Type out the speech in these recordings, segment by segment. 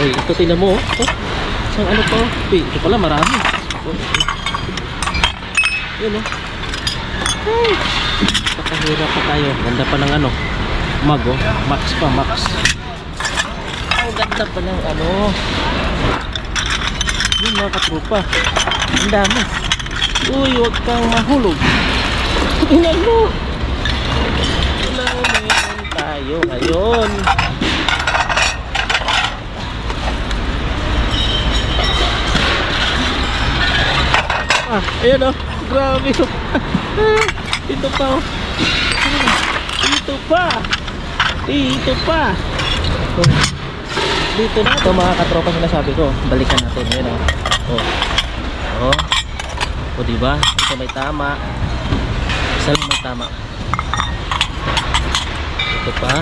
Uy, ito tingnan mo. Oh. Oh. Isang ano pa. oh. Uy, ito pala marami. Oh. Yun oh. Ay. Pa tayo. Ganda pa ng ano. Mag oh. Max pa, max. Ang ganda pa ng ano. Yun mga katrupa. Ang dami. Uy, huwag kang mahulog. Tingnan mo. Wala meron tayo ngayon. Ah, ayan oh. Grabe oh. Ito pa oh. Ito pa. Ito pa. Oh. Dito na. Ito mga katropa sinasabi ko. Balikan natin. Ayan oh. Oh. Oh. O diba? Ito may tama. Isa lang may tama. Ito pa.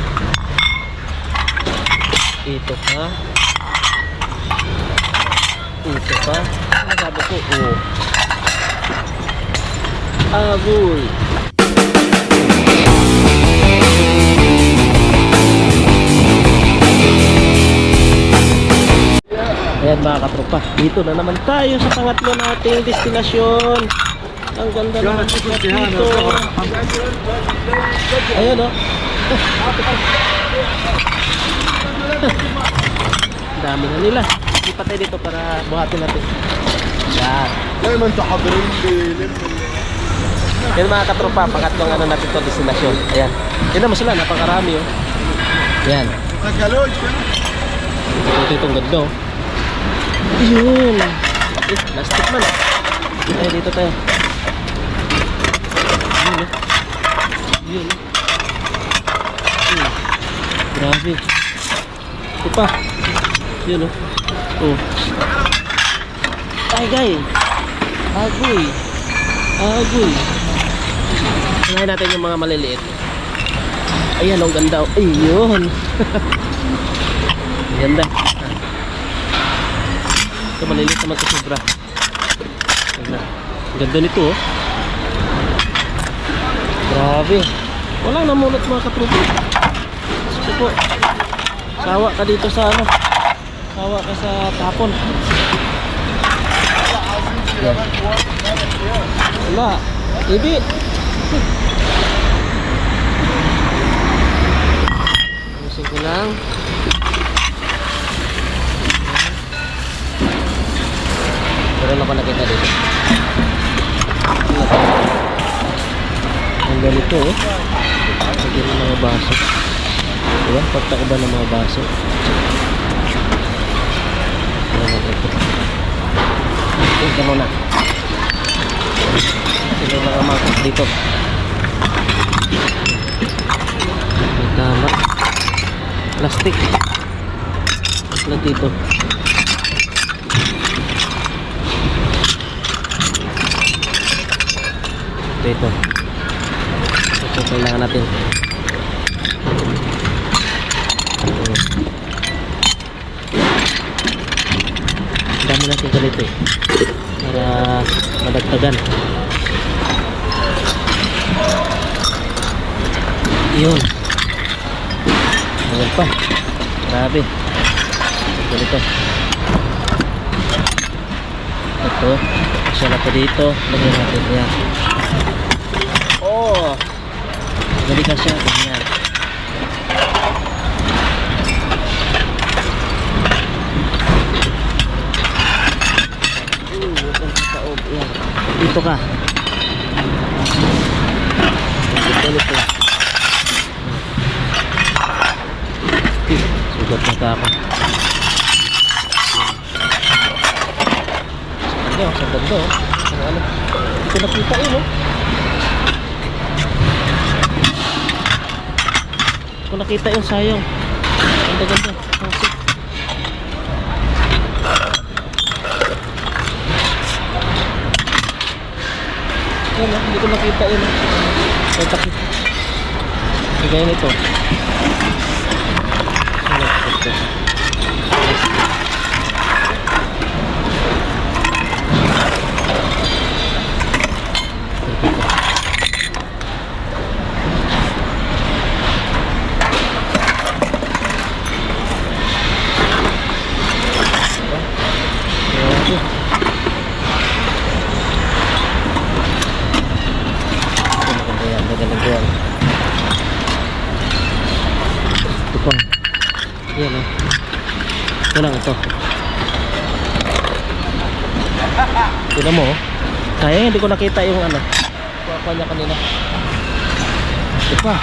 Ito pa. Ito pa. Ano sabi ko? Oh habol. Ayan mga katropa, dito na naman tayo sa pangatlo nating destinasyon. Ang ganda naman dito. Ayan o. Oh. dami na nila. Ipatay dito para buhatin natin. Yan. Daiman takabrin bilim. Yan mga katropa, pangatlong ano natin to destinasyon. Ayan. Yan naman sila, napakarami oh. Ayan. Tagalog. Ito itong ganda oh. Yun. Eh, plastic man. Dito tayo, dito tayo. Yun oh. Yun oh. Hmm. Grabe. Ito pa. Yun oh. Oh. Ay, guy. Agoy. Agoy. Unahin natin yung mga maliliit. Ayan, ang ganda. Ayun. Ganda. Ito maliliit naman ito sobra. Ganda. Ganda nito oh. Grabe. Walang namulot mga katrupo. Gusto po. Sawa ka dito sa ano. Sawa ka sa tapon. Wala. Ibi. Ayusin ko lang. Meron ako nakita dito. To? Ang ganito oh. Lagyan ng mga baso. Diba? Pagtakba ng mga baso. Ano ito? Eh, gano'n na. Sino mga makot dito? May tama. Plastic. Plastic dito. Ito, ito. Kailangan natin. Dami natin ganito eh. Para madagdagan. Yun. Ayan pa. Grabe. Ganito. Ito. Isa na pa dito. Lagyan natin yan. Oh. Gali ka siya. Ganyan. Dito ka. Dito nito. Eh, Sugat na ka ako. Sa ganda, oh, sa ganda, oh. Ano, ano. Hindi ko nakita yun, oh. Hindi ko nakita yung sayang. Ganda, ganda. Oh. Hindi ko nakita yun, oh. May takip. Bigay nito. Ano, ito. Yan o. Ito lang ito. Tignan mo oh. Kaya hindi ko nakita yung ano. Kuha niya kanina. Ito pa.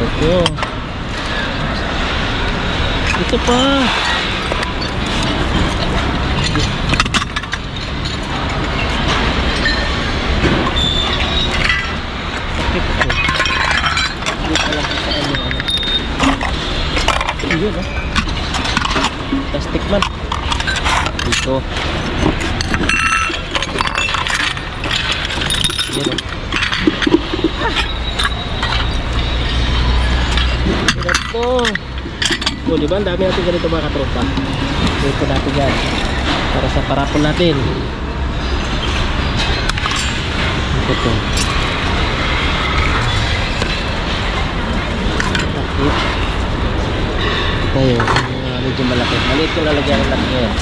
Ito. Ito pa. Sakit ko. Hindi ko alam kung saan ano. Yun oh. Plastic man. Dito. Yan oh. Hirap to. O, di ba? Ang dami natin ganito mga katropa. Dito natin yan. Para sa parapon natin. Ito to. Bakit? Medyo malaki. Maliit ko lalagyan ng laki ngayon.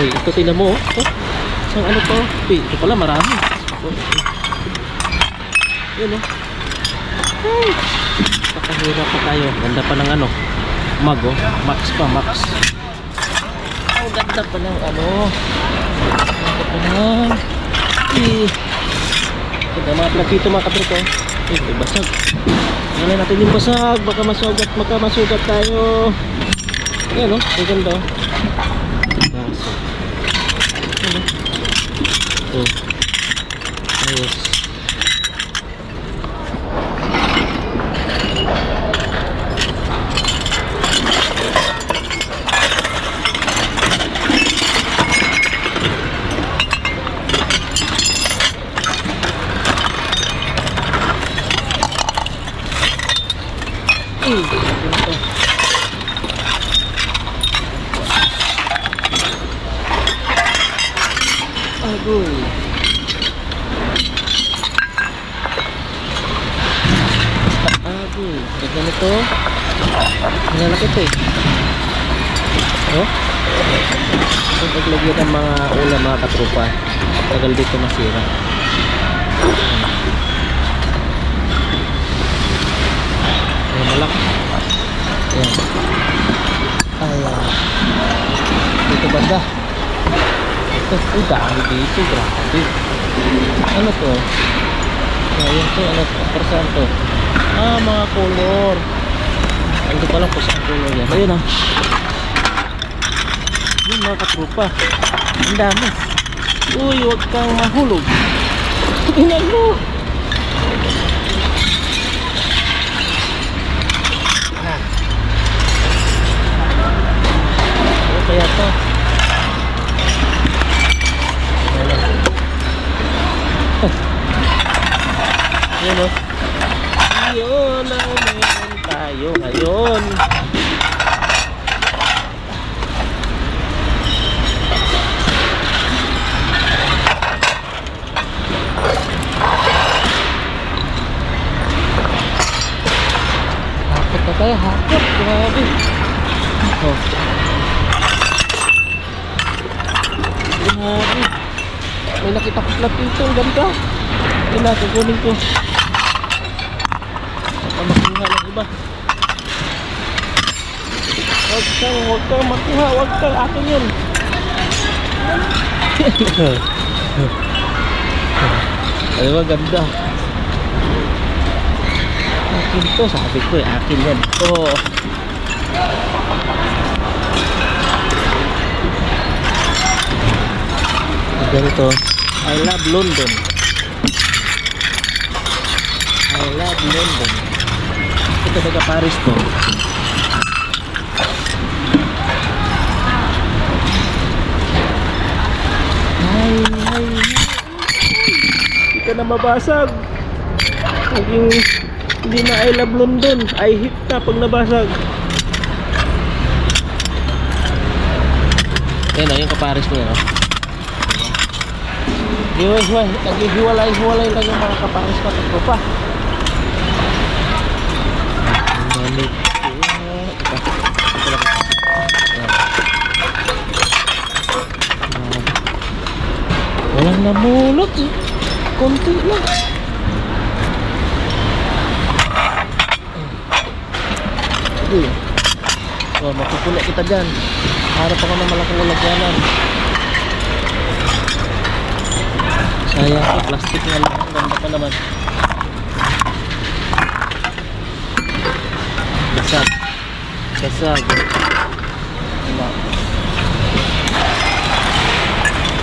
Uy, ito tingnan mo. Oh. Oh. Isang ano to? Uy, ito pala marami. Oh. Yun oh. Ay. Pakahirap pa tayo. Ganda pa ng ano. Mag oh. Max pa, max. Ang ganda pa ng ano. Ganda pa ng... Eh. Ito mga plakito mga katrito. Eh, may basag. Ngayon natin yung basag. Baka masugat, baka masugat tayo. Ayan oh. Ang ganda oh. Basag. Ano? Oh. Ayos. Mm. Ito. Agoy. Agoy. Ganda nito. Malalaki ito eh. Oh? Ito paglagyan ng mga ulam mga katrupa. Tagal dito masira. Ayan, malaki. Ayan. Ayan. Dito banda. Ito, uy, dami dito, grabe. Ano to? Ayan to, ano to? Para to? Ah, mga color. Hindi ko alam kung saan color yan. Ayun ah. Yun mga katrupa. Ang dami. Uy, huwag kang mahulog. Tingnan mo. Ano kaya to? Yan o. Yun ang meron tayo ngayon. Hakot na tayo, hakot. Grabe. Oh. Grabe. May nakita ko plat dito. Ang ganda. Yun na, ko. Makuha ng iba. Huwag kang, huwag kang makuha. Huwag kang akin yun. Ano ba, ganda. Akin to, sabi ko eh, akin yan. Oh. Ganito. I love London. I love London. Ito taga Paris to. Ay, ay, Hindi na mabasag. Naging hindi na I love London. I hit na pag nabasag. Yan o, yung kapares niya. No? Hiwa-hiwa, naghihiwalay-hiwalay lang yung mga kapares na pa. Namulot eh. Konti lang. Uy. Oh, mapupulit kita dyan. Harap ako ng malaking lalagyanan. Sayang ko, plastic nga lang. Ang ganda pa naman. Basag. Basag.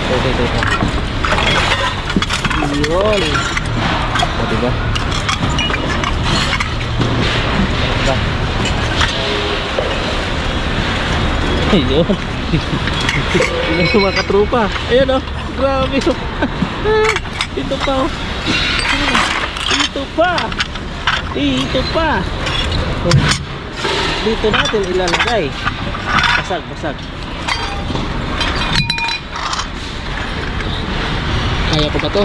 Ito, ito, ito. Yun. O, diba? Diba? Ayun. Yun yung mga katrupa. Ayun oh. Grabe. Ito pa oh. Ito pa. Ito pa. Dito natin ilalagay. Basag, basag. Kaya ko ba to?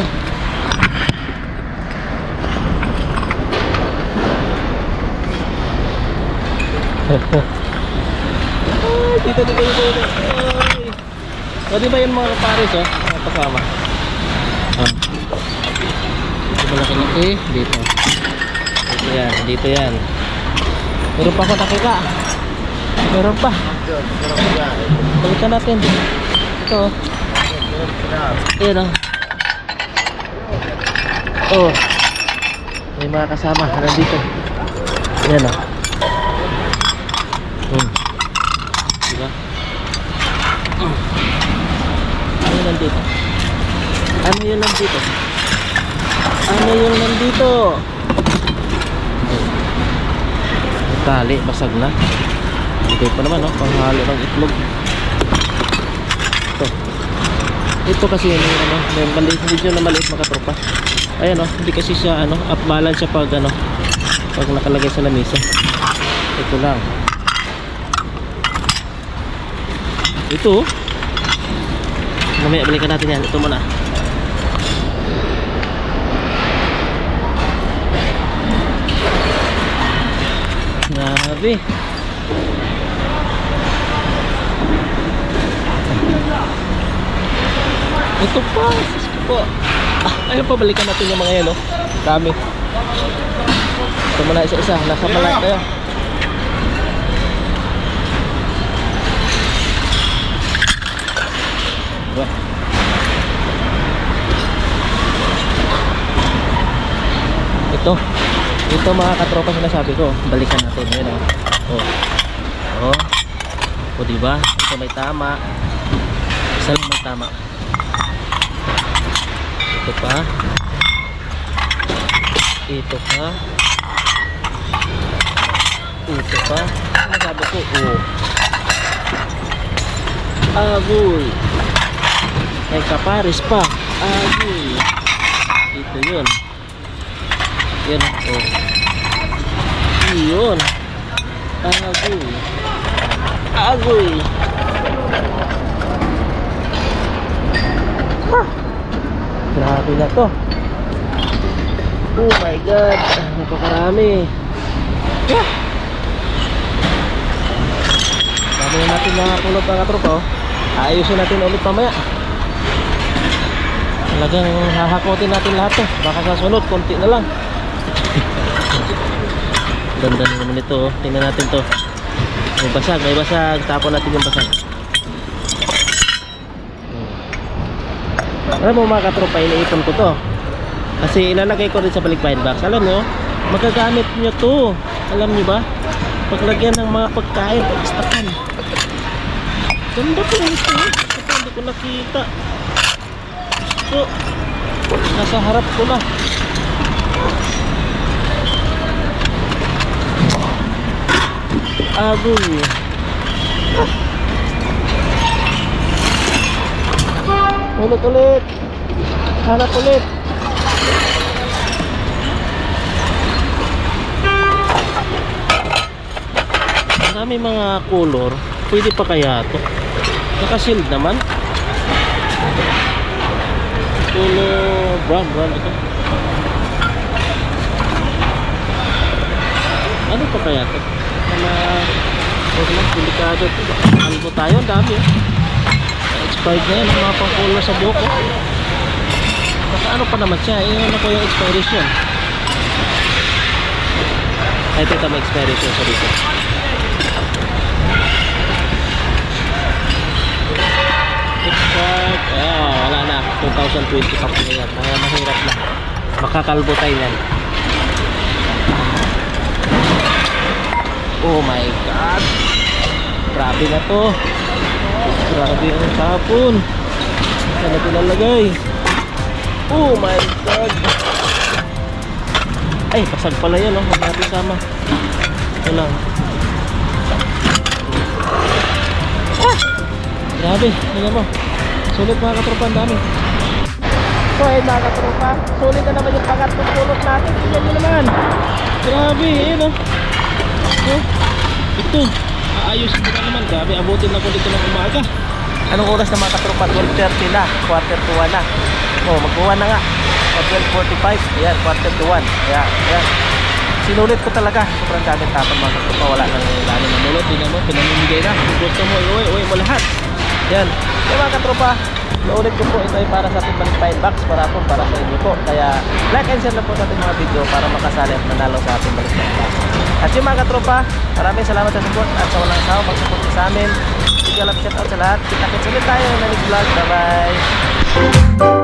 Ay, dito, dito, dito, dito. Di ba yun mga oh? Kasama. Ah. Dito malaki laki. Dito. Dito yan, dito yan. Meron pa. Balikan natin. Ito. oh. Oh. Oh. May mga kasama. Nandito. Oh. Hmm. Diba? Hmm. Ano yun nandito? Ano yun nandito? Ano yung nandito? Tali, basag na. Ito pa naman, no? Panghalo ng itlog. Ito. Ito kasi yun, ano, may maliit video na maliit makatropa. Ayan, no? Hindi kasi siya, ano, up balance siya pag, ano, pag nakalagay sa lamisa. Ito lang. Ito, oh. Mamaya balikan natin yan. Ito muna. Grabe. Ito pa. Ko po. Ah, ayun pa, balikan natin yung mga yan, oh. Dami. Ito muna isa-isa. Nasa pala tayo. Ito. Ito mga katropa sinasabi ko. Balikan natin. Yun oh. Oh. Oh. O diba? Ito may tama. Isa lang may tama. Ito pa. Ito pa. Ito pa. Sinasabi ko. Oh. Agoy. May kapares pa. Agoy. Ito yun. Oh. Yun. Agoy. Agoy. Ah. Grabe na to. Oh my God. Napakarami. Yeah. Dami na natin nakakulot mga tropa. Oh. Ayusin natin ulit mamaya. Talagang hahakotin natin lahat to. Baka sa sunod, konti na lang. Ganda naman ito. oh. Tingnan natin to. May basag, may basag. Tapon natin yung basag. Hmm. Alam mo mga katropa, iniipon ko to. Kasi ilalagay ko rin sa balikbayan box. Alam nyo, magagamit nyo to. Alam nyo ba? Paglagyan ng mga pagkain, pag-stakan. Ganda ko ito. Ito, hindi ko nakita. Ito. Nasa harap ko na. Agoy. Ulit ulit. Hanap ulit. Marami mga color. Pwede pa kaya to? Naka-shield naman. Color brown brown ito. Ano pa kaya to? Mga Huwag lang, delikado ito. Ano po tayo? Dami. oh. Expired na yan. Ang mga pang color sa buhok. oh. Naka ano pa naman siya, yun ano po yung expiration. Ay, ito may expiration sa dito. Expired, ah, wala na, 2020 pa po yan. Kaya mahirap na. Makakalbo tayo yan. Oh my God! Grabe na to. Grabe ang tapon. Saan na pinalagay? Oh my God! Ay, pasag pala yan, oh. Huwag natin sama. Ito. Ah! Grabe, tingnan mo. Sulit mga katropa, ang dami. So, ayun mga katropa. Sulit na naman yung pagat ng pulot natin. Tingnan mo naman. Grabe, ayun, oh. Oh, ito. Aayusin ko na naman. Grabe, abutin na ko dito ng umaga. Anong oras na mga katropa? 12.30 na. Quarter to 1 na. Oh, mag-1 na nga. O 12.45. Ayan, quarter to 1. Ayan, ayan. Sinulit ko talaga. Sobrang daming tapon mga katropa. Wala nang lalo ng mulot. Tingnan mo, pinamimigay na. Kung gusto mo, iuwi, uwi mo lahat. Yan. Kaya mga katropa, naulit ko po ito ay para sa ating balik pine box para po para sa inyo po. Kaya like and share na po sa ating mga video para makasali at manalo sa ating balik pine box. At yung mga katropa, maraming salamat sa support at sa walang sawa mag-support sa amin. Big love shout out sa lahat. Kita-kits ulit tayo na next vlog. Bye-bye!